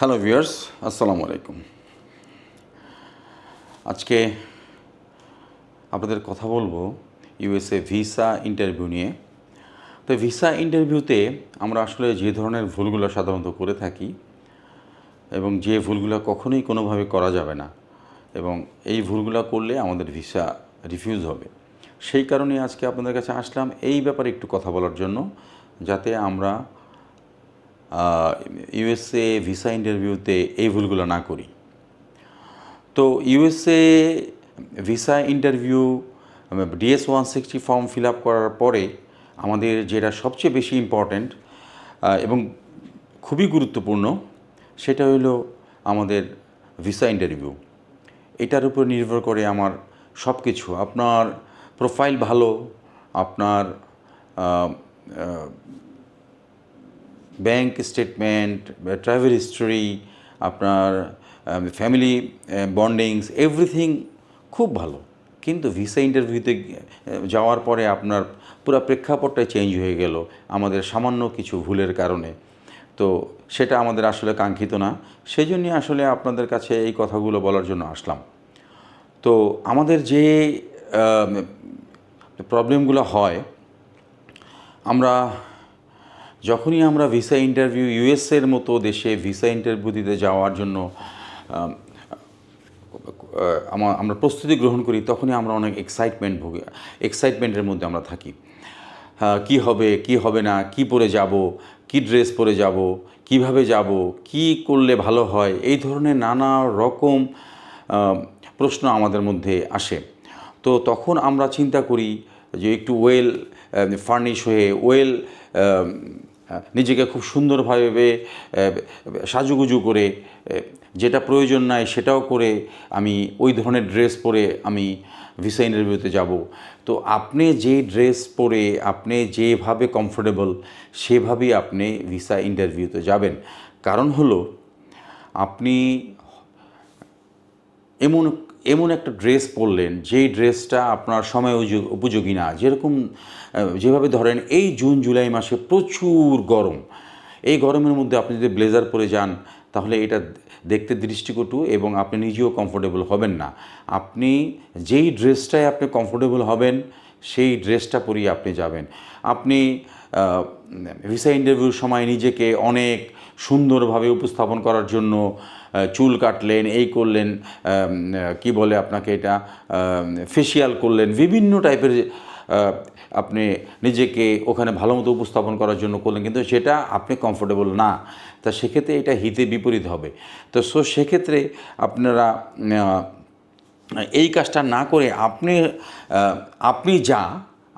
Hello viewers আসসালামু আলাইকুম আজকে আপনাদের কথা বলব ইউএসএ ভিসা ইন্টারভিউ নিয়ে। তো ভিসা ইন্টারভিউতে আমরা আসলে যে ধরনের ভুলগুলো সাধারণত করে থাকি এবং যে ভুলগুলো কখনোই কোনোভাবে করা যাবে না এবং এই ভুলগুলো করলে আমাদের ভিসা রিফিউজ হবে। সেই কারণে আজকে আপনাদের কাছে আসলাম এই ব্যাপারে একটু কথা বলার জন্য, যাতে আমরা ইউএসএ ভিসা ইন্টারভিউতে এই ভুলগুলো না করি। তো USA visa interview DS one sixty form fill up করার পরে আমাদের যেটা সবচেয়ে বেশি ইম্পর্ট্যান্ট এবং খুবই গুরুত্বপূর্ণ, সেটা হলো আমাদের ভিসা ইন্টারভিউ এটার উপর নির্ভর করে আমার সব কিছু আপনার প্রোফাইল ভালো, আপনার ব্যাংক স্টেটমেন্ট ট্রাভেল হিস্টোরি আপনার ফ্যামিলি বন্ডিংস এভরিথিং খুব ভালো। কিন্তু ভিসা ইন্টারভিউতে যাওয়ার পরে আপনার পুরো প্রেক্ষাপটটাই চেঞ্জ হয়ে গেল, আমাদের সামান্য কিছু ভুলের কারণে। তো সেটা আমাদের আসলে কাঙ্ক্ষিত না। সেই জন্যই আসলে আপনাদের কাছে এই কথাগুলো বলার জন্য আসলাম। তো আমাদের যে প্রবলেমগুলো হয়, আমরা যখনই আমরা ভিসা ইন্টারভিউ ইউএসএর মতো দেশে ভিসা ইন্টারভিউ দিতে যাওয়ার জন্য আমরা প্রস্তুতি গ্রহণ করি, তখনই আমরা অনেক এক্সাইটমেন্ট ভুগে এক্সাইটমেন্টের মধ্যে আমরা থাকি। কি হবে কি হবে না, কি পরে যাব, কি ড্রেস পরে যাব, কীভাবে যাব, কি করলে ভালো হয়, এই ধরনের নানা রকম প্রশ্ন আমাদের মধ্যে আসে। তো তখন আমরা চিন্তা করি যে একটু ওয়েল ফার্নিশ হয়ে ওয়েল নিজেকে খুব সুন্দরভাবে সাজুগুজু করে যেটা প্রয়োজন নাই সেটাও করে আমি ওই ধরনের ড্রেস পরে আমি ভিসা ইন্টারভিউতে যাব। তো আপনি যে ড্রেস পরে, আপনি যেভাবে কমফোর্টেবল সেভাবেই আপনি ভিসা ইন্টারভিউতে যাবেন। কারণ হলো, আপনি এমন এমন একটা ড্রেস পরলেন, যেই ড্রেসটা আপনার সময় উপযোগী না। যেরকম যেভাবে ধরেন এই জুন, জুলাই মাসে প্রচুর গরম। এই গরমের মধ্যে আপনি যদি ব্লেজার পরে যান, তাহলে এটা দেখতে দৃষ্টিকটু এবং আপনি নিজেও কমফোর্টেবল হবেন না। আপনি যেই ড্রেসটায় আপনি কমফোর্টেবল হবেন, সেই ড্রেসটা পরিয়ে আপনি যাবেন। আপনি ভিসা ইন্টারভিউর সময় নিজেকে অনেক সুন্দরভাবে উপস্থাপন করার জন্য চুল কাটলেন, এই করলেন কি বলে আপনাকে এটা ফেসিয়াল করলেন, বিভিন্ন টাইপের আপনি নিজেকে ওখানে ভালো মতো উপস্থাপন করার জন্য করলেন, কিন্তু সেটা আপনি কমফোর্টেবল না। তা সেক্ষেত্রে এটা হিতে বিপরীত হবে। তো সো সেক্ষেত্রে আপনারা এই কাজটা না করে আপনি আপনি যা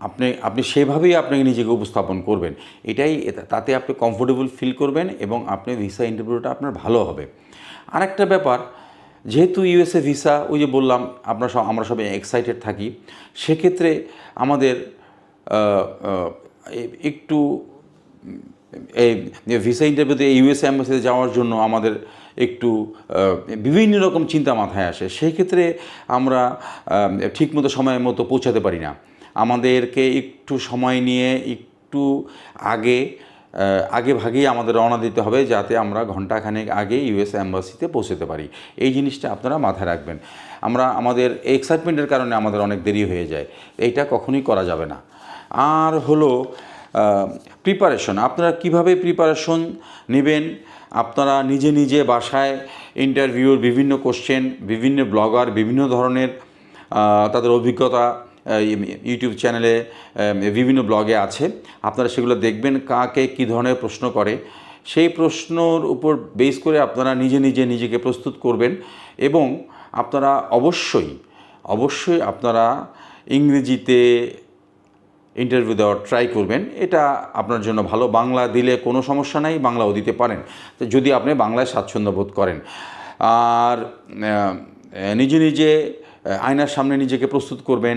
আপনি আপনি সেভাবেই আপনাকে নিজেকে উপস্থাপন করবেন। এটাই তাতে আপনি কমফোর্টেবল ফিল করবেন এবং আপনি ভিসা ইন্টারভিউটা আপনার ভালো হবে। আরেকটা ব্যাপার, যেহেতু ইউএসএ ভিসা ওই যে বললাম, আমরা সব, আমরা সবাই এক্সাইটেড থাকি, সেক্ষেত্রে আমাদের একটু এই ভিসা ইন্টারভিউতে ইউএসএ অ্যাম্বাসিতে যাওয়ার জন্য আমাদের একটু বিভিন্ন রকম চিন্তা মাথায় আসে। সেই ক্ষেত্রে আমরা ঠিকমতো সময় মতো পৌঁছাতে পারি না। আমাদেরকে একটু সময় নিয়ে, একটু আগে আগে ভাগেই আমাদের রওনা দিতে হবে যাতে আমরা ঘন্টাখানেক আগে ইউএস অ্যাম্বাসিতে পৌঁছতে পারি। এই জিনিসটা আপনারা মাথায় রাখবেন। আমরা, আমাদের এক্সাইটমেন্টের কারণে আমাদের অনেক দেরি হয়ে যায়। এইটা কখনোই করা যাবে না। আর হলো প্রিপারেশন আপনারা কীভাবে প্রিপারেশন নেবেন? আপনারা নিজে নিজে বাসায় ইন্টারভিউর বিভিন্ন কোশ্চেন বিভিন্ন ব্লগার বিভিন্ন ধরনের তাদের অভিজ্ঞতা ইউটিউব চ্যানেলে বিভিন্ন ব্লগে আছে। আপনারা সেগুলো দেখবেন, কাকে কী ধরনের প্রশ্ন করে। সেই প্রশ্নর উপর বেস করে আপনারা নিজে নিজে, নিজেকে প্রস্তুত করবেন এবং আপনারা অবশ্যই অবশ্যই আপনারা ইংরেজিতে ইন্টারভিউ দেওয়ার ট্রাই করবেন। এটা আপনার জন্য ভালো। বাংলা দিলে কোনো সমস্যা নাই, বাংলাও দিতে পারেন। যদি আপনি বাংলায় স্বাচ্ছন্দ্য বোধ করেন। আর নিজে নিজে আয়নার সামনে নিজেকে প্রস্তুত করবেন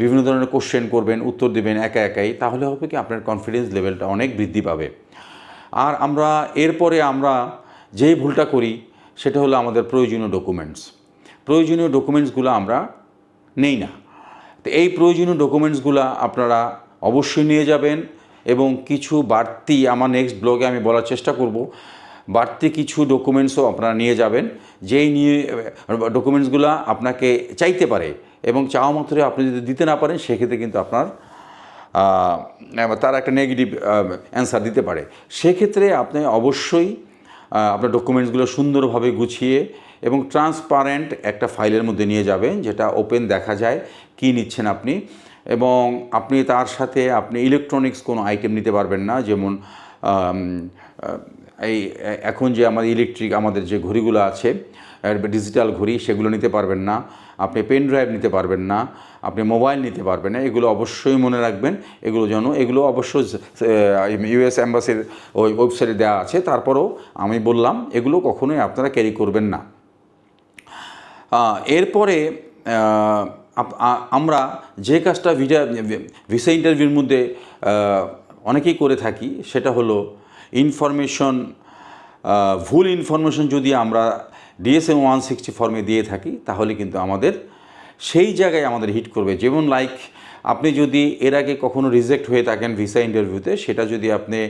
বিভিন্ন ধরনের কোশ্চেন করবেন, উত্তর দেবেন একা একাই, তাহলে হবে কি আপনার কনফিডেন্স লেভেলটা অনেক বৃদ্ধি পাবে। আর আমরা এরপরে আমরা যেই ভুলটা করি, সেটা হলো আমাদের প্রয়োজনীয় ডকুমেন্টস প্রয়োজনীয় ডকুমেন্টসগুলো আমরা নেই না। তো এই প্রয়োজনীয় ডকুমেন্টসগুলো আপনারা অবশ্যই নিয়ে যাবেন এবং কিছু বাড়তি আমার নেক্সট ব্লগে আমি বলার চেষ্টা করব। বাড়তি কিছু ডকুমেন্টসও আপনারা নিয়ে যাবেন। যেই নিয়ে ডকুমেন্টসগুলো আপনাকে চাইতে পারে এবং চাওয়া মাত্রে আপনি যদি দিতে না পারেন, সেক্ষেত্রে কিন্তু আপনার তার একটা নেগেটিভ অ্যান্সার দিতে পারে। সেক্ষেত্রে আপনি অবশ্যই আপনার ডকুমেন্টসগুলো সুন্দরভাবে গুছিয়ে এবং ট্রান্সপারেন্ট একটা ফাইলের মধ্যে নিয়ে যাবেন, যেটা ওপেন দেখা যায়, কি নিচ্ছেন আপনি এবং আপনি তার সাথে আপনি ইলেকট্রনিক্স কোনো আইটেম নিতে পারবেন না, যেমন এই এখন যে আমাদের ইলেকট্রিক আমাদের যে ঘড়িগুলো আছে ডিজিটাল ঘড়ি, সেগুলো নিতে পারবেন না। আপনি পেন ড্রাইভ নিতে পারবেন না। আপনি মোবাইল নিতে পারবেন না। এগুলো অবশ্যই মনে রাখবেন। এগুলো যেন, এগুলো অবশ্যই ইউএস অ্যাম্বাসির ওই ওয়েবসাইটে দেওয়া আছে। তারপরেও আমি বললাম, এগুলো কখনোই আপনারা ক্যারি করবেন না। এরপরে আমরা যে কাজটা ভিডিও ভিসা ইন্টারভিউর মধ্যে অনেকেই করে থাকি, সেটা হলো ইনফরমেশন ভুল ইনফরমেশন যদি আমরা ডিএসএম ওয়ান সিক্সটি ফর্মে দিয়ে থাকি, তাহলে কিন্তু আমাদের সেই জায়গায় আমাদের হিট করবে। যেমন লাইক আপনি যদি এর আগে কখনো রিজেক্ট হয়ে থাকেন ভিসা ইন্টারভিউতে সেটা যদি আপনি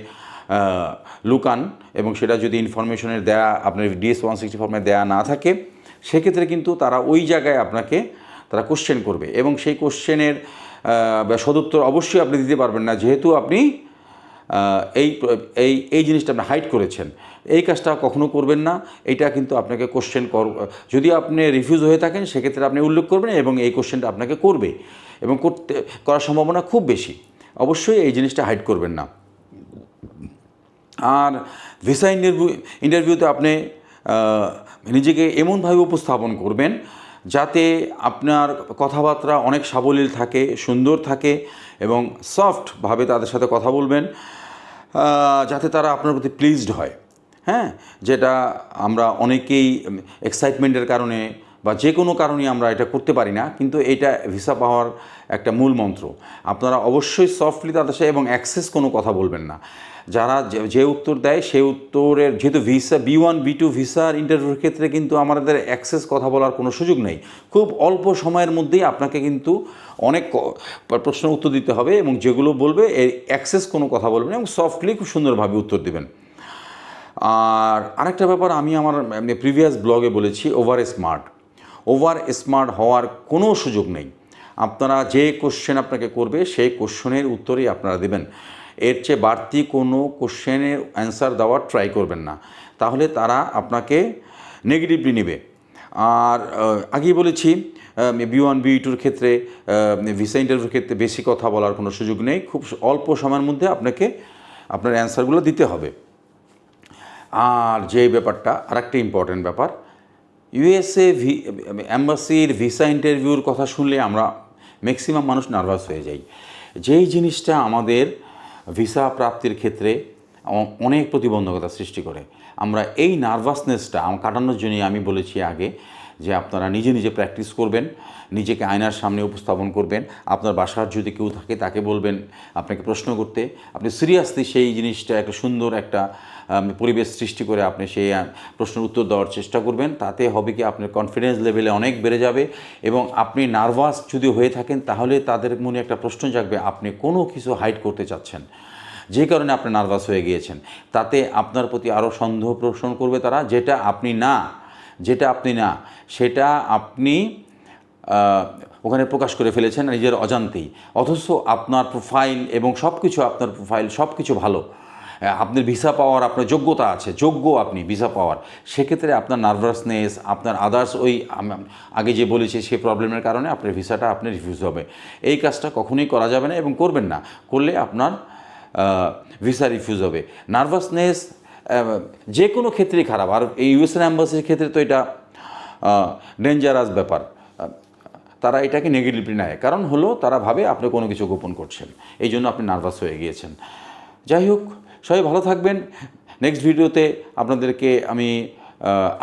লুকান এবং সেটা যদি ইনফরমেশনের দেয়া, আপনার ডিএস ওয়ান সিক্সটি ফর্মে দেয়া না থাকে, সেক্ষেত্রে কিন্তু তারা ওই জায়গায় আপনাকে, তারা কোশ্চেন করবে এবং সেই কোশ্চেনের সদুত্তর অবশ্যই আপনি দিতে পারবেন না। যেহেতু আপনি এই এই এই জিনিসটা আপনি হাইড করেছেন। এই কাজটা কখনো করবেন না। এটা কিন্তু আপনাকে কোশ্চেন কর, যদি আপনি রিফিউজ হয়ে থাকেন, সেক্ষেত্রে আপনি উল্লেখ করবেন এবং এই কোশ্চেনটা আপনাকে করবে এবং করতে, করার সম্ভাবনা খুব বেশি। অবশ্যই এই জিনিসটা হাইড করবেন না। আর ভিসা ইন্টারভিউ ইন্টারভিউতে আপনি নিজেকে এমনভাবে উপস্থাপন করবেন যাতে আপনার কথাবার্তা অনেক সাবলীল থাকে, সুন্দর থাকে এবং সফটভাবে তাদের সাথে কথা বলবেন যাতে তারা আপনার প্রতি প্লিজড হয়। হ্যাঁ? যেটা আমরা অনেকেই এক্সাইটমেন্টের কারণে বা যে কোনো কারণে আমরা এটা করতে পারি না, কিন্তু এটা ভিসা পাওয়ার একটা মূল মন্ত্র। আপনারা অবশ্যই সফটলি তাদের সাথে এবং অ্যাক্সেস কোনো কথা বলবেন না। যারা যে- উত্তর দেয়, সেই উত্তরের যেহেতু visa B one B two ভিসার ইন্টারভিউর ক্ষেত্রে কিন্তু আমাদের অ্যাক্সেস কথা বলার কোনো সুযোগ নেই। খুব অল্প সময়ের মধ্যেই আপনাকে কিন্তু অনেক প্রশ্নের উত্তর দিতে হবে এবং যেগুলো বলবে এই অ্যাক্সেস কোনো কথা বলবেন এবং সফটলি খুব সুন্দরভাবে উত্তর দেবেন। আর আরেকটা ব্যাপার আমি আমার প্রিভিয়াস ব্লগে বলেছি ওভার স্মার্ট ওভার স্মার্ট হওয়ার কোনো সুযোগ নেই। আপনারা যে কোশ্চেন আপনাকে করবে, সেই কোশ্চেনের উত্তরই আপনারা দেবেন। এর চেয়ে বাড়তি কোনো কোশ্চেনের অ্যান্সার দেওয়ার ট্রাই করবেন না। তাহলে তারা আপনাকে নেগেটিভলি নেবে। আর আগেই বলেছি বি ওয়ান, বি টুর ক্ষেত্রে ভিসা ইন্টারভিউর ক্ষেত্রে বেশি কথা বলার কোনো সুযোগ নেই। খুব অল্প সময়ের মধ্যে আপনাকে, আপনার অ্যান্সারগুলো দিতে হবে। আর যে ব্যাপারটা, আরেকটা ইম্পর্ট্যান্ট ব্যাপার, ইউএসএ ভি অ্যাম্বাসির ভিসা ইন্টারভিউর কথা শুনলে আমরা ম্যাক্সিমাম মানুষ নার্ভাস হয়ে যাই। যেই জিনিসটা আমাদের ভিসা প্রাপ্তির ক্ষেত্রে অনেক প্রতিবন্ধকতা সৃষ্টি করে। আমরা এই নার্ভাসনেসটা, কাটানোর জন্যই আমি বলেছি আগে যে আপনারা নিজে নিজে প্র্যাকটিস করবেন, নিজেকে আয়নার সামনে উপস্থাপন করবেন, আপনার বাসার যদি কেউ থাকে তাকে বলবেন আপনাকে প্রশ্ন করতে, আপনি সিরিয়াসলি সেই জিনিসটা একটা সুন্দর একটা পরিবেশ সৃষ্টি করে আপনি সেই প্রশ্নের উত্তর দেওয়ার চেষ্টা করবেন, তাতে হবে কি আপনার কনফিডেন্স লেভেলে অনেক বেড়ে যাবে এবং আপনি নার্ভাস যদি হয়ে থাকেন তাহলে তাদের মনে একটা প্রশ্ন জাগবে, আপনি কোনো কিছু হাইড করতে চাচ্ছেন। যে কারণে আপনি নার্ভাস হয়ে গিয়েছেন। তাতে আপনার প্রতি আরও সন্দেহ পোষণ করবে তারা, যেটা আপনি না যেটা আপনি না, সেটা আপনি ওখানে প্রকাশ করে ফেলেছেন নিজের অজান্তেই। অথচ আপনার প্রোফাইল এবং সব কিছু আপনার প্রোফাইল সব কিছু ভালো আপনার ভিসা পাওয়ার আপনার যোগ্যতা আছে, যোগ্য আপনি ভিসা পাওয়ার। সেক্ষেত্রে আপনার নার্ভাসনেস আপনার আদার্স ওই আগে যে বলেছি সেই প্রবলেমের কারণে আপনার ভিসাটা আপনি রিফিউজ হবে। এই কাজটা কখনোই করা যাবে না এবং করবেন না। করলে আপনার ভিসা রিফিউজ হবে। নার্ভাসনেস যে কোনো ক্ষেত্রেই খারাপ। আর এই ইউএসএন অ্যাম্বাসির ক্ষেত্রে তো এটা ডেঞ্জারাস ব্যাপার। তারা এটাকে নেগেটিভলি নেয়। কারণ হলো, তারা ভাবে আপনি কোনো কিছু গোপন করছেন। এই জন্য আপনি নার্ভাস হয়ে গিয়েছেন। যাই হোক, সবাই ভালো থাকবেন। নেক্সট ভিডিওতে আপনাদেরকে আমি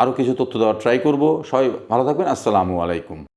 আরও কিছু তথ্য দেওয়ার ট্রাই করব। সবাই ভালো থাকবেন। আসসালামু আলাইকুম।